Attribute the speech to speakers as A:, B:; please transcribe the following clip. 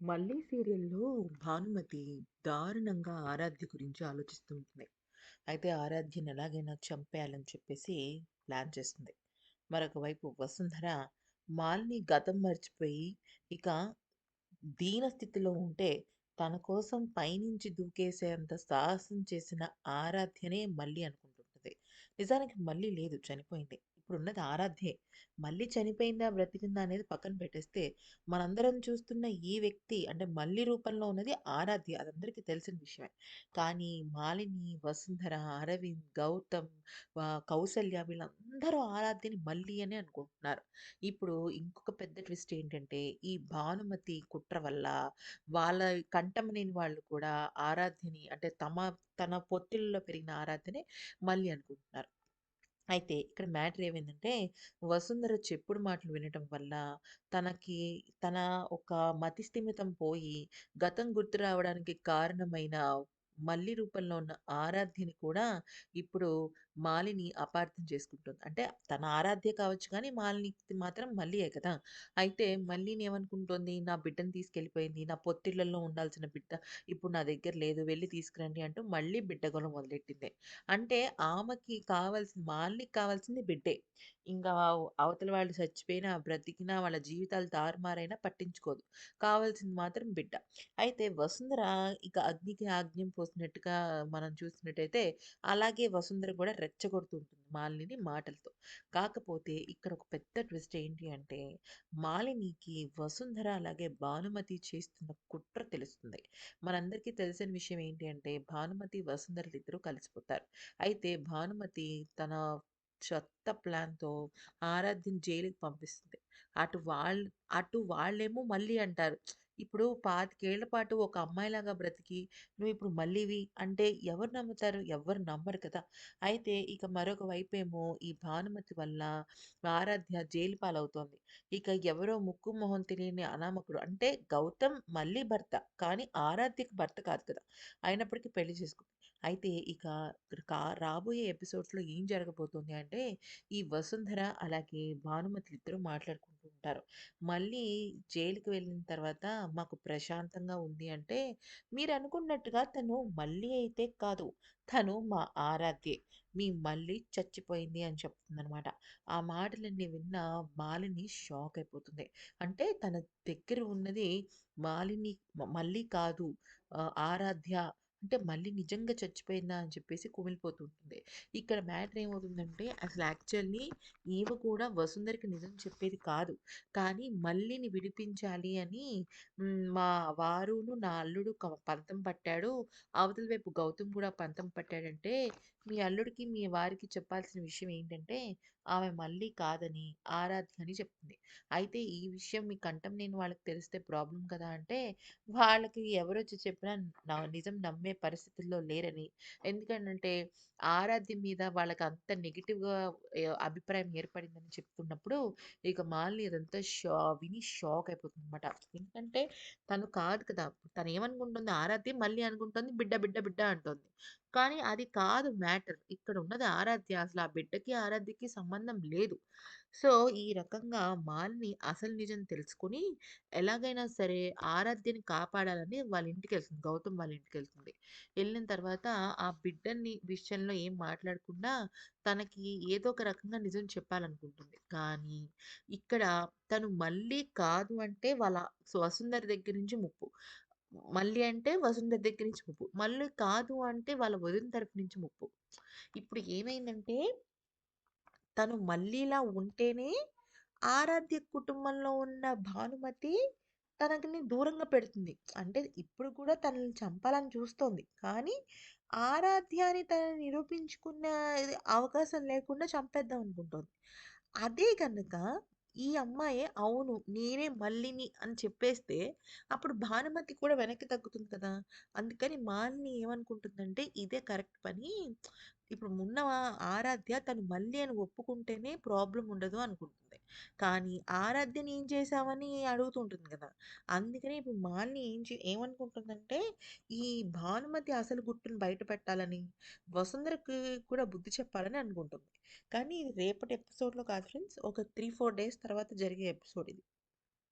A: మళ్ళీ సీరియల్‌లో భానుమతి దారుణంగా ఆరాధ్య గురించి ఆలోచిస్తూ ఉంటుంది. అయితే ఆరాధ్యను ఎలాగైనా చంపేయాలని చెప్పేసి ప్లాన్ చేస్తుంది. మరొక వైపు వసుంధర మాలిని గతం మర్చిపోయి ఇక దీన స్థితిలో ఉంటే తన కోసం పైనుంచి దూకేసేంత సాహసం చేసిన ఆరాధ్యనే మళ్ళీ అనుకుంటుంటుంది నిజానికి మళ్ళీ లేదు చనిపోయింది. ఇప్పుడున్నది ఆరాధ్యే. మళ్ళీ చనిపోయిందా? బ్రతికిందా? అనేది పక్కన పెట్టేస్తే మనందరం చూస్తున్న ఈ వ్యక్తి అంటే మళ్ళీ రూపంలో ఉన్నది ఆరాధ్య. అదందరికీ తెలిసిన విషయమే. కానీ మాలిని, వసుంధర, అరవింద్, గౌతమ్, కౌసల్య వీళ్ళందరూ ఆరాధ్యని మళ్ళీ అని అనుకుంటున్నారు. ఇప్పుడు ఇంకొక పెద్ద ట్విస్ట్ ఏంటంటే ఈ భానుమతి కుట్ర వల్ల వాళ్ళ కంఠమనేని వాళ్ళు కూడా ఆరాధ్యని అంటే తమ తన పొత్తిళ్ళలో పెరిగిన ఆరాధ్యనే మళ్ళీ అనుకుంటున్నారు. అయితే ఇక్కడ మ్యాటర్ ఏమైందంటే వసుంధర చెప్పుడు మాటలు వినటం వల్ల తనకి తన ఒక మతిస్థిమితం పోయి గతం గుర్తు రావడానికి కారణమైన మల్లి రూపంలో ఉన్న ఆరాధ్యని కూడా ఇప్పుడు మాలిని అపార్థం చేసుకుంటుంది. అంటే తన ఆరాధ్య కావచ్చు కానీ మాలిని మాత్రం మల్లియే కదా! అయితే మల్లిని ఏమనుకుంటోంది నా బిడ్డను తీసుకెళ్ళిపోయింది. నా పొత్తిళ్ళలో ఉండాల్సిన బిడ్డ ఇప్పుడు నా దగ్గర లేదు. వెళ్ళి తీసుకురండి అంటూ మళ్ళీ బిడ్డ గొడవ మొదలెట్టింది. అంటే ఆమెకి కావాల్సిన మాలినికి కావాల్సింది బిడ్డే. ఇంకా అవతల వాళ్ళు చచ్చిపోయినా, బ్రతికినా వాళ్ళ జీవితాలు తారుమారైనా పట్టించుకోదు. కావాల్సింది మాత్రం బిడ్డ. అయితే వసుంధర ఇక అగ్నికి ఆజ్ఞం పోసినట్టుగా మనం చూసినట్టయితే అలాగే వసుంధర కూడా రెచ్చగొడుతూ ఉంటుంది మాటలతో. కాకపోతే ఇక్కడ ఒక పెద్ద ట్విస్ట్ ఏంటి అంటే మాలినికి వసుంధర అలాగే భానుమతి చేస్తున్న కుట్ర తెలుస్తుంది. మనందరికీ తెలిసిన విషయం ఏంటి అంటే భానుమతి, వసుంధరలిద్దరూ కలిసిపోతారు. అయితే భానుమతి తన చెత్త ప్లాన్‌తో ఆరాధ్యని జైలుకి పంపిస్తుంది. అటు వాళ్ళు అటు వాళ్ళేమో మళ్ళీ అంటారు. ఇప్పుడు పాతికేళ్ళ పాటు ఒక అమ్మాయిలాగా బ్రతికి నువ్వు ఇప్పుడు మళ్ళీవి అంటే ఎవరు నమ్ముతారు? ఎవ్వరు నమ్మరు కదా! అయితే ఇక మరొక వైపేమో ఈ భానుమతి వల్ల ఆరాధ్య జైలు పాలవుతోంది. ఇక ఎవరో ముక్కు మొహం తెలియని అనామకుడు అంటే గౌతమ్ మళ్ళీ భర్త. కానీ ఆరాధ్యకి భర్త కాదు కదా! అయినప్పటికీ పెళ్ళి చేసుకుంది. అయితే ఇక కా రాబోయే ఎపిసోడ్స్‌లో ఏం జరగబోతుంది అంటే ఈ వసుంధర అలాగే భానుమతి ఇద్దరు మాట్లాడుకుంటారు ఉంటారు. మళ్ళీ జైలుకి వెళ్ళిన తర్వాత మాకు ప్రశాంతంగా ఉంది అంటే మీరు అనుకున్నట్టుగా తను మళ్ళీ అయితే కాదు. తను మా ఆరాధ్యే. మీ మళ్ళీ చచ్చిపోయింది అని చెప్తుందనమాట. ఆ మాటలన్నీ విన్న మాలిని షాక్ అయిపోతుంది. అంటే తన దగ్గర ఉన్నది మాలిని మళ్ళీ కాదు ఆరాధ్య. అంటే మళ్ళీ నిజంగా చచ్చిపోయిందా అని చెప్పేసి కుమిలిపోతూ ఉంటుంది. ఇక్కడ మ్యాటర్ ఏమవుతుందంటే అసలు యాక్చువల్లీ ఈవ కూడా వసుంధరికి నిజం చెప్పేది కాదు. కానీ మళ్ళీని విడిపించాలి అని మా వారును నా అల్లుడు పంతం పట్టాడు. అవతల వైపు గౌతమ్ కూడా పంతం పట్టాడంటే మీ అల్లుడికి, మీ వారికి చెప్పాల్సిన విషయం ఏంటంటే ఆమె మళ్ళీ కాదని ఆరాధ్య అని చెప్తుంది. అయితే ఈ విషయం మీ కంఠం నేను వాళ్ళకి తెలిస్తే ప్రాబ్లం కదా! అంటే వాళ్ళకి ఎవరొచ్చి చెప్పినా నిజం నమ్మే పరిస్థితుల్లో లేరని. ఎందుకంటే ఆరాధ్య మీద వాళ్ళకి అంత నెగిటివ్గా అభిప్రాయం ఏర్పడిందని చెప్తున్నప్పుడు ఇక మాలిని అదంతా షా విని షాక్ అయిపోతుందనమాట. ఎందుకంటే తను కాదు కదా! తను ఏమనుకుంటుంది ఆరాధ్య మళ్ళీ అనుకుంటుంది బిడ్డ, బిడ్డ, బిడ్డ అంటుంది కానీ అది కాదు మ్యాటర్. ఇక్కడ ఉన్నది ఆరాధ్య. అసలు ఆ బిడ్డకి, ఆరాధ్యకి సంబంధం లేదు. సో, ఈ రకంగా మాలిని అసలు నిజం తెలుసుకొని ఎలాగైనా సరే ఆరాధ్యని కాపాడాలని వాళ్ళ ఇంటికి వెళ్తుంది గౌతమ్ వాళ్ళ ఇంటికి వెళ్తుంది వెళ్ళిన తర్వాత ఆ బిడ్డని విషయంలో ఏం మాట్లాడకుండా తనకి ఏదో ఒక రకంగా నిజం చెప్పాలనుకుంటుంది. కానీ ఇక్కడ తను మళ్ళీ కాదు అంటే వాళ్ళ వసుంధర దగ్గర నుంచి ముప్పు. మళ్ళీ అంటే వసుంధర దగ్గర నుంచి ముప్పు. మళ్ళీ కాదు అంటే వాళ్ళ వదిన తరపు నుంచి ముప్పు. ఇప్పుడు ఏమైందంటే తను మళ్ళీలా ఉంటేనే ఆరాధ్య కుటుంబంలో ఉన్న భానుమతి తనకిని దూరంగా పెడుతుంది. అంటే ఇప్పుడు కూడా తనని చంపాలని చూస్తోంది. కానీ ఆరాధ్యాన్ని తనని నిరూపించుకున్న అవకాశం లేకుండా చంపేద్దాం అనుకుంటోంది. అదే కనుక ఈ అమ్మాయి అవును నేనే మల్లిని అని చెప్పేస్తే అప్పుడు భానుమతి కూడా వెనక్కి తగ్గుతుంది కదా! అందుకని మాలిని ఏమనుకుంటుందంటే ఇదే కరెక్ట్ పని. ఇప్పుడు ఉన్న ఆరాధ్య తను మళ్ళీ అని ఒప్పుకుంటేనే ప్రాబ్లం ఉండదు అనుకుంటుంది. కానీ ఆరాధ్యని ఏం చేశావని అడుగుతూ ఉంటుంది కదా! అందుకనే ఇప్పుడు మాల్ని ఏం చే ఏమనుకుంటుందంటే ఈ భానుమతి అసలు గుట్టుని బయట పెట్టాలని, వసుంధరకి కూడా బుద్ధి చెప్పాలని అనుకుంటుంది. కానీ ఇది రేపటి ఎపిసోడ్‌లో కాదు ఫ్రెండ్స్. ఒక 3, 4 డేస్ తర్వాత జరిగే ఎపిసోడ్ ఇది.